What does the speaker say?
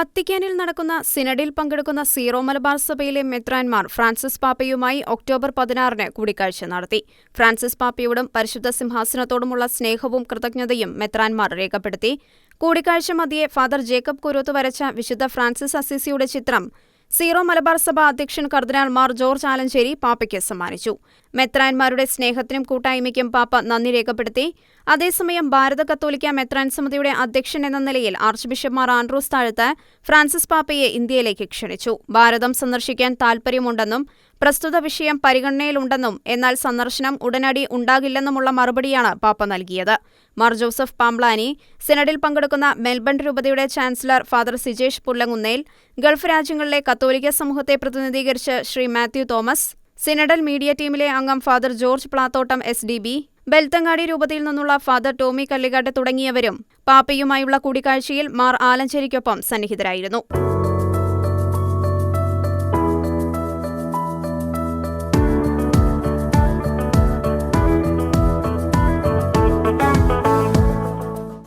വത്തിക്കാനിൽ നടക്കുന്ന സിനഡിൽ പങ്കെടുക്കുന്ന സീറോ മലബാർ സഭയിലെ മെത്രാൻമാർ ഫ്രാൻസിസ് പാപ്പയുമായി ഒക്ടോബർ പതിനാറിന് കൂടിക്കാഴ്ച നടത്തി. ഫ്രാൻസിസ് പാപ്പയോടും പരിശുദ്ധ സിംഹാസനത്തോടുമുള്ള സ്നേഹവും കൃതജ്ഞതയും മെത്രാൻമാർ രേഖപ്പെടുത്തി. കൂടിക്കാഴ്ച മതിയെ ഫാദർ ജേക്കബ് കുരുത്ത് വരച്ച വിശുദ്ധ ഫ്രാൻസിസ് അസിസിയുടെ ചിത്രം. സീറോ മലബാർ സഭ അധ്യക്ഷൻ കർദിനാൾ മാർ ജോർജ് ആലഞ്ചേരി പാപ്പയ്ക്ക് സമ്മാനിച്ചു. മെത്രാൻമാരുടെ സ്നേഹത്തിനും കൂട്ടായ്മയ്ക്കും പാപ്പ നന്ദി രേഖപ്പെടുത്തി. അതേസമയം ഭാരത കത്തോലിക്ക മെത്രാൻ സമിതിയുടെ അധ്യക്ഷൻ എന്ന നിലയിൽ archbishop Mar Andrews Thazhath Francis പാപ്പയെ ഇന്ത്യയിലേക്ക് ക്ഷണിച്ചു. ഭാരതം സന്ദർശിക്കാൻ താൽപര്യമുണ്ടെന്നും പ്രസ്തുത വിഷയം പരിഗണനയിലുണ്ടെന്നും എന്നാൽ സന്ദർശനം ഉടനടി ഉണ്ടാകില്ലെന്നുമുള്ള മറുപടിയാണ് പാപ്പ നൽകിയത്. മാർ ജോസഫ് പാംബ്ലാനി സിനഡിൽ പങ്കെടുക്കുന്ന മെൽബൺ രൂപതയുടെ chancellor father Sijesh Pullangunnel gulf രാജ്യങ്ങളിലെ കത്തോലിക്ക സമൂഹത്തെ പ്രതിനിധീകരിച്ച് ശ്രീ മാത്യു തോമസ് സിനഡൽ മീഡിയ ടീമിലെ അംഗം father George Plathottam S D B Belthangady രൂപതയിൽ നിന്നുള്ള ഫാദർ ടോമി കല്ലിക്കാട്ട് തുടങ്ങിയവരും പാപ്പയുമായുള്ള കൂടിക്കാഴ്ചയിൽ മാർ ആലഞ്ചേരിക്കൊപ്പം സന്നിഹിതരായിരുന്നു.